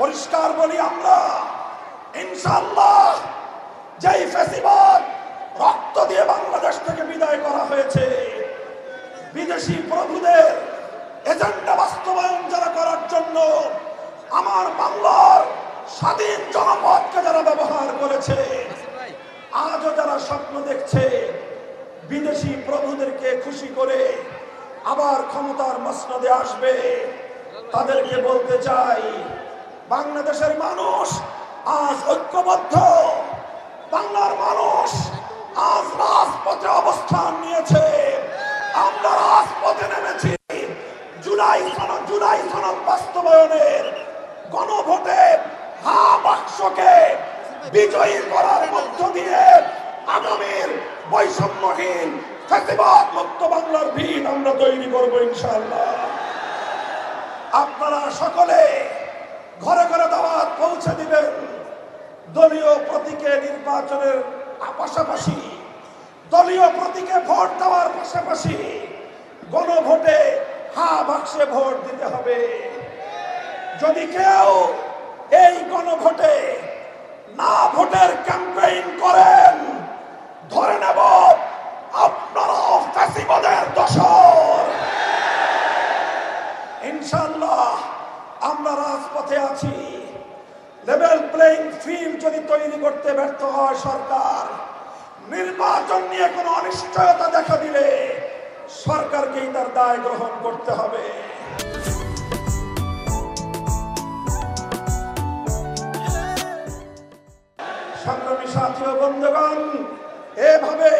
পরিষ্কার বলি আমরা ইনশাল্লাহ যেই ফেসিবাদ রক্ত দিয়ে বাংলাদেশ থেকে বিদায় করা হয়েছে, বিদেশি প্রভুদের এজেন্ডা বাস্তবায়ন যারা করার জন্য আমার বাংলার স্বাধীন জনপদকে যারা ব্যবহার করেছে, আজও যারা স্বপ্ন দেখছে বিদেশি প্রভুদেরকে খুশি করে আবার ক্ষমতার মসনদে আসবে, তাদেরকে বলতে চাই বাংলাদেশের মানুষ আজ ঐক্যবদ্ধ। বাংলার মানুষ আজ রাজপথে অবস্থান নিয়েছে। আমরা রাজপথে নেমেছি। জুলাই সনদ জুলাই সনদ বাস্তবায়নের গণভোটে হা বাক্সকে বিজয়ী করার মধ্য দিয়ে আগামীর বৈষম্যহীন ফ্যাসিবাদ মুক্ত বাংলার ভিত আমরা তৈরি করব ইনশাআল্লাহ। আপনারা সকলে ঘরে ঘরে দাওয়াত পৌঁছে দিবেন দলীয় প্রতীকে নির্বাচনের পাশাপাশি, দলীয় প্রতীকে ভোট দেওয়ার পাশাপাশি গণভোটে হা বাক্সে ভোট দিতে হবে। যদি কেউ এই গণভোটে না ভোটের ক্যাম্পেইন করেন, ধরে নেব আপনারা দশর ইনশাল্লাহ আমরা রাজপথে আছি। লেভেল প্লেইং ফিল্ড যদি তৈরি করতে ব্যর্থ হয় সরকার, নির্বাচন নিয়ে কোনো অনিশ্চয়তা দেখা দিলে সরকারকেই তার দায় গ্রহণ করতে হবে। সংগ্রামী সাথী ও বন্ধুগণ, এভাবে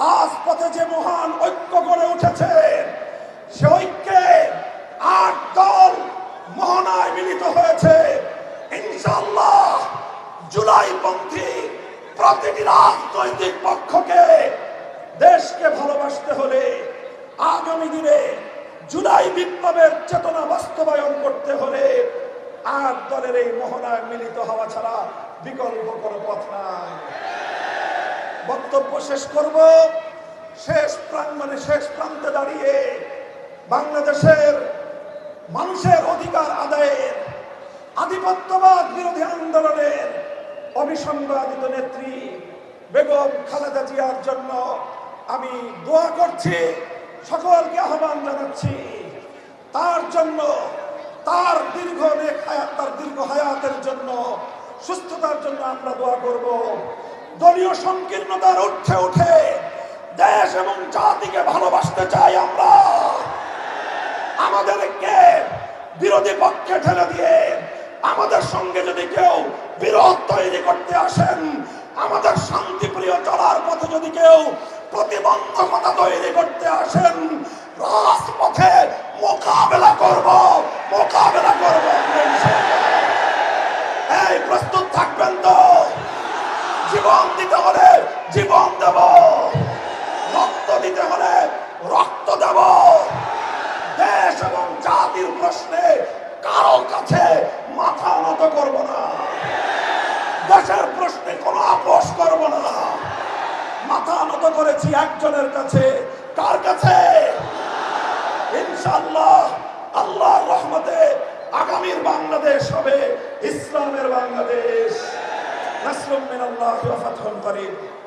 রাজপথে যে মহান ঐক্য গড়ে উঠেছে সে ঐক্যে আট দল মোহনায় মিলিত হয়েছে ইনশাল্লাহ জুলাই প্রতিটি রাজনৈতিক পক্ষকে দেশকে ভালোবাসতে হলে আগামী দিনে জুলাই বিপ্লবের চেতনা বাস্তবায়ন করতে হলে আট দলের এই মোহনায় মিলিত হওয়া ছাড়া বিকল্প কোনো পথ নাই। বক্তব্য শেষ করব। শেষ প্রাঙ্গনে শেষ প্রান্তে দাঁড়িয়ে বাংলাদেশের মানুষের অধিকার আদায়ের আধিপত্যবাদ বিরোধী আন্দোলনের অবিসংবাদিত নেত্রী বেগম খালেদা জিয়ার জন্য আমি দোয়া করছি, সকলকে আহ্বান জানাচ্ছি। তার জন্য, তার দীর্ঘ হায়াত, তার দীর্ঘ হায়াতের জন্য, সুস্থতার জন্য আমরা দোয়া করব। দলীয় সংকীর্ণতার উঠে উঠে দেশ এবং জাতিকে ভালোবাসতে চাই আমরা। আমাদেরকে বিরোধী পক্ষে ঠেলে দিয়ে আমাদের সঙ্গে যদি কেউ বিরোধ তৈরি করতে আসেন, আমাদের শান্তিপ্রিয় চলার পথে যদি কেউ প্রতিবন্ধকতা তৈরি করতে আসেন, রাজপথে মোকাবেলা করব মোকাবেলা করব। এই প্রস্তুত থাকবেন তো। জীবন দিতে হলে জীবন দেব রক্ত দিতে হলে রক্ত দেব দেশ এবং জাতির প্রশ্নে কারও কাছে মাথা নত করব না। দেশের প্রশ্নে কোনো আপোষ করব না। মাথা নত করেছি একজনের কাছে। কার কাছে? ইনশাল্লাহ আল্লাহ রহমতে আগামীর বাংলাদেশ হবে, ইসলামের বাংলাদেশ। নাসরুম মিনাল্লাহি ওয়া ফাতহুন করিম।